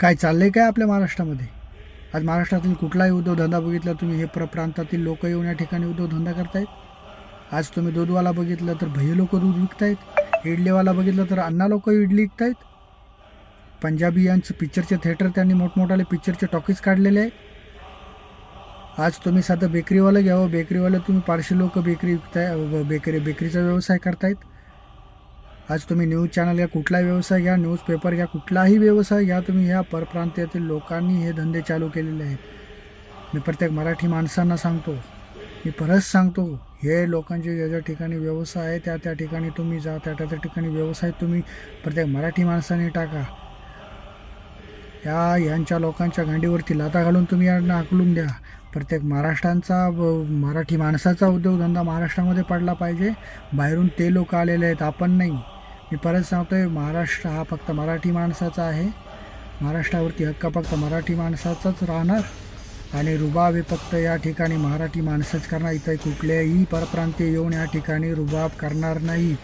काय चाललंय काय आपल्या महाराष्ट्रामध्ये? आज महाराष्ट्रातील कुठलाही उद्योगधंदा बघितला तुम्ही हे प्र प्रांतातील लोक येऊन या ठिकाणी उद्योगधंदा करतायत. आज तुम्ही दूधवाला बघितलं तर भैया लोक दूध विकतायत. इडलीवाला बघितलं तर अण्णा लोक इडली विकतायत. पंजाबी यांचं पिक्चरचे थिएटर त्यांनी मोठमोठाले पिक्चरचे टॉकीज काढलेले आहेत. आज तुम्ही साधं बेकरीवालं घ्यावं बेकरीवालं तुम्ही पारशी लोक बेकरी विकताय बेकरी बेकरीचा व्यवसाय करतायत. आज तुम्ही न्यूज चॅनल या कुठलाही व्यवसाय घ्या न्यूजपेपर घ्या कुठलाही व्यवसाय घ्या तुम्ही ह्या परप्रांतातील लोकांनी हे धंदे चालू केलेले आहेत. मी प्रत्येक मराठी माणसांना सांगतो मी परत सांगतो हे लोकांचे ज्या ज्या ठिकाणी व्यवसाय आहे त्या त्या ठिकाणी तुम्ही जा त्या त्या त्या ठिकाणी व्यवसाय तुम्ही प्रत्येक मराठी माणसाने टाका. या यांच्या लोकांच्या गांडीवरती लाता घालून तुम्ही यांना आकलून द्या. प्रत्येक महाराष्ट्रांचा मराठी माणसाचा उद्योगधंदा महाराष्ट्रामध्ये पडला पाहिजे. बाहेरून ते लोक आलेले आहेत आपण नाही. मी परत सांगतोय महाराष्ट्र हा फक्त मराठी माणसाचा आहे. महाराष्ट्रावरती हक्क फक्त मराठी माणसाचाच राहणार. आणि रुबाब हे फक्त या ठिकाणी मराठी माणसंच करणार इथं कुठल्याही परप्रांतीय येऊन या ठिकाणी रुबाब करणार नाही.